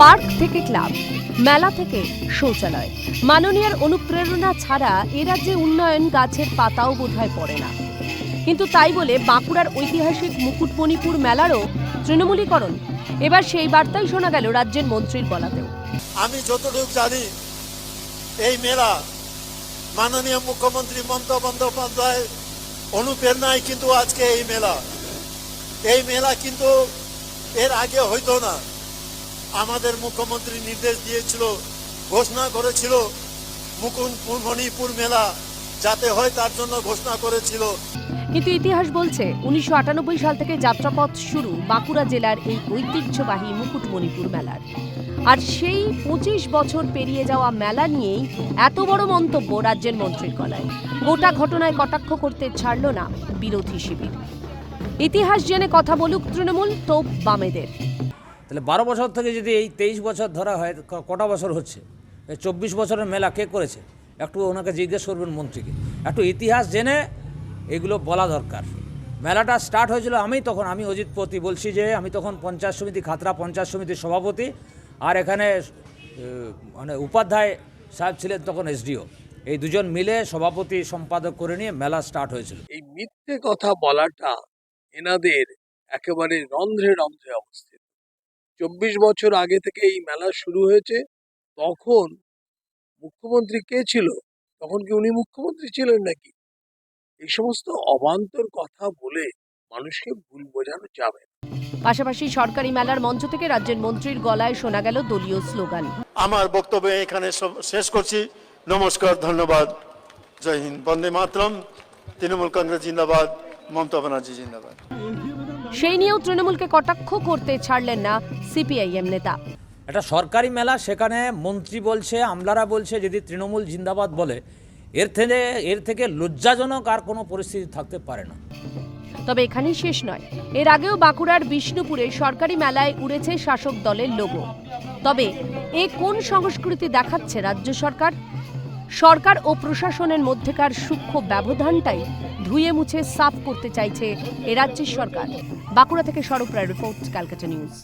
Park থেকে club, মেলা থেকে শৌচালয়। মাননীয়ার অনুপ্রেরণা ছাড়া এ রাজ্যে উন্নয়ন গাছের পাতাও বোধহয় পড়ে না। কিন্তু তাই বলে বাঁকুড়ার ঐতিহাসিক মুকুটমণিপুর মেলারও তৃণমূলীকরণ। এবার সেই বার্তাই শোনা গেল রাজ্যের মন্ত্রীর বলাতেও আমি যতটুকু জানি, এই মেলা মাননীয় মুখ্যমন্ত্রী মমতা বন্দ্যোপাধ্যায় অনুপ্রেরণায় কিন্তু আজকে এই মেলা। এই মেলা কিন্তু এর আগে হইতো না। আমাদের মুখ্যমন্ত্রী নির্দেশ দিয়েছিল, ঘোষণা করেছিল মুকুটমণিপুর মেলা, যাতে হয় তার জন্য ঘোষণা করেছিল। কিন্তু ইতিহাস বলছে, উনিশশো আটানব্বই সাল থেকে যাত্রাপথ শুরু বাঁকুড়া জেলার এই ঐতিহ্যবাহী মুকুটমণিপুর মেলার। আর সেই পঁচিশ বছর পেরিয়ে যাওয়া মেলা নিয়েই এত বড় মন্তব্য রাজ্যের মন্ত্রীর গলায়। গোটা ঘটনায় কটাক্ষ করতে ছাড়ল না বিরোধী শিবির। ইতিহাস জেনে কথা বলুক তৃণমূল তো বামেদের। তাহলে বারো বছর থেকে যদি এই তেইশ বছর ধরা হয় কটা বছর হচ্ছে? চব্বিশ বছরের মেলা কে করেছে? একটু ওনাকে জিজ্ঞেস করবেন মন্ত্রীকে। একটু ইতিহাস জেনে এগুলো বলা দরকার। মেলাটা স্টার্ট হয়েছিল, আমি তখন, আমি অজিত পতি বলছি যে, আমি তখন পঞ্চায়েত সমিতি, খাতড়া পঞ্চায়েত সমিতির সভাপতি, আর এখানে মানে উপাধ্যায় সাহেব ছিলেন তখন এসডিও। এই দুজন মিলে সভাপতি সম্পাদক করে নিয়ে মেলা স্টার্ট হয়েছিল। এই মিথ্যে কথা বলাটা এনাদের একেবারে রন্ধ্রে রন্ধ্রে অবস্থিত। চব্বিশ বছর আগে থেকে এই মেলা শুরু হয়েছে তখন মুখ্যমন্ত্রী কে ছিল? তখন কি উনি মুখ্যমন্ত্রী ছিলেন নাকি? এই সমস্ত অবান্তর কথা বলে মানুষকে ভুল বোঝানো যাবে পাশাপাশি সরকারি মেলার মঞ্চ থেকে রাজ্যের মন্ত্রীর গলায় শোনা গেল দলীয় স্লোগান। আমার বক্তব্য এখানে শেষ করছি। নমস্কার ধন্যবাদ। জয় হিন্দ বন্দে মাতরম। তৃণমূল কংগ্রেস জিন্দাবাদ মমতা ব্যানার্জি জিন্দাবাদ। সেই নিয়েও তৃণমূলকে কটাক্ষ করতে ছাড়লেন না সিপিআইএম নেতা। একটা সরকারি মেলা সেখানে মন্ত্রী বলছে আমলারা বলছে যদি তৃণমূল জিন্দাবাদ বলে এর থেকে এর থেকে লজ্জাজনক আর কোনো পরিস্থিতি থাকতে পারে না। তবে এখানেই শেষ নয়। এর আগেও বাঁকুড়ার বিষ্ণুপুরে সরকারি মেলায় উড়েছে শাসক দলের লোগো। তবে এ কোন সংস্কৃতি দেখাচ্ছে রাজ্য সরকার? সরকার ও প্রশাসনের মধ্যেকার সূক্ষ্ম ব্যবধানটাই ধুয়ে মুছে সাফ করতে চাইছে এ রাজ্যের সরকার। বাঁকুড়া থেকে সরব রায় রিপোর্ট ক্যালকাটা নিউজ।